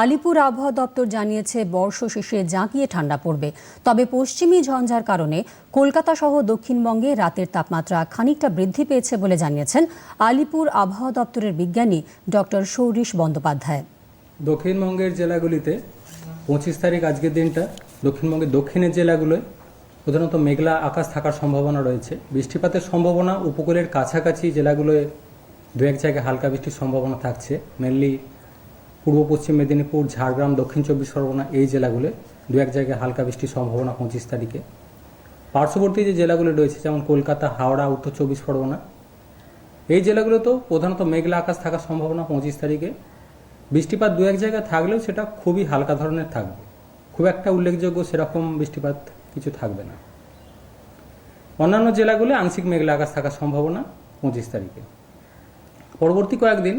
আলিপুর আবহাওয়া দপ্তর জানিয়েছে, বর্ষ শেষে জাঁকিয়ে ঠান্ডা পড়বে। তবে পশ্চিমী ঝঞ্ঝার কারণে কলকাতা সহ দক্ষিণবঙ্গে রাতের তাপমাত্রা খানিকটা বৃদ্ধি পেয়েছে বলে জানিয়েছেন আলিপুর আবহাওয়া দপ্তরের বিজ্ঞানী ডক্টর সৌরিশ বন্দ্যোপাধ্যায়। দক্ষিণবঙ্গের জেলাগুলিতে পঁচিশ তারিখ আজকের দিনটা, দক্ষিণবঙ্গের দক্ষিণের জেলাগুলোয় প্রধানত মেঘলা আকাশ থাকার সম্ভাবনা রয়েছে। বৃষ্টিপাতের সম্ভাবনা, উপকূলের কাছাকাছি জেলাগুলোয় দু এক জায়গায় হালকা বৃষ্টির সম্ভাবনা থাকছে। মেনলি পূর্ব পশ্চিম মেদিনীপুর, ঝাড়গ্রাম, দক্ষিণ চব্বিশ পরগনা এই জেলাগুলো দু এক জায়গায় হালকা বৃষ্টির সম্ভাবনা পঁচিশ তারিখে। পার্শ্ববর্তী যে জেলাগুলো রয়েছে, যেমন কলকাতা, হাওড়া, উত্তর চব্বিশ পরগনা, এই জেলাগুলোতেও প্রধানত মেঘলা আকাশ থাকার সম্ভাবনা পঁচিশ তারিখে। বৃষ্টিপাত দু এক জায়গায় থাকলেও সেটা খুবই হালকা ধরনের থাকবে। খুব একটা উল্লেখযোগ্য সেরকম বৃষ্টিপাত কিছু থাকবে না। অন্যান্য জেলাগুলো আংশিক মেঘলা আকাশ থাকার সম্ভাবনা পঁচিশ তারিখে। পরবর্তী কয়েকদিন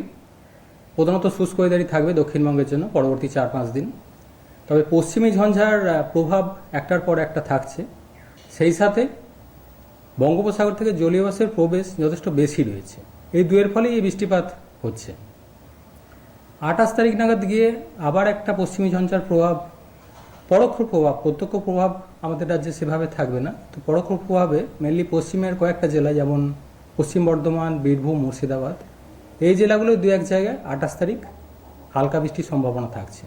প্রধানত শুষ্ক ওয়েদারই থাকবে দক্ষিণবঙ্গের জন্য পরবর্তী চার পাঁচ দিন। তবে পশ্চিমী ঝঞ্ঝার প্রভাব একটার পর একটা থাকছে। সেই সাথে বঙ্গোপসাগর থেকে জলীয় বাষ্পের প্রবেশ যথেষ্ট বেশি রয়েছে। এই দুয়ের ফলে এই বৃষ্টিপাত হচ্ছে। আঠাশ তারিখ নাগাদ গিয়ে আবার একটা পশ্চিমী ঝঞ্ঝার প্রভাব, পরোক্ষ প্রভাব, প্রত্যক্ষ প্রভাব আমাদের রাজ্যে সেভাবে থাকবে না। তো পরোক্ষ প্রভাবে মেনলি পশ্চিমের কয়েকটা জেলা যেমন পশ্চিম বর্ধমান, বীরভূম, মুর্শিদাবাদ এই জেলাগুলো দু এক জায়গায় আঠাশ তারিখ হালকা বৃষ্টির সম্ভাবনা থাকছে।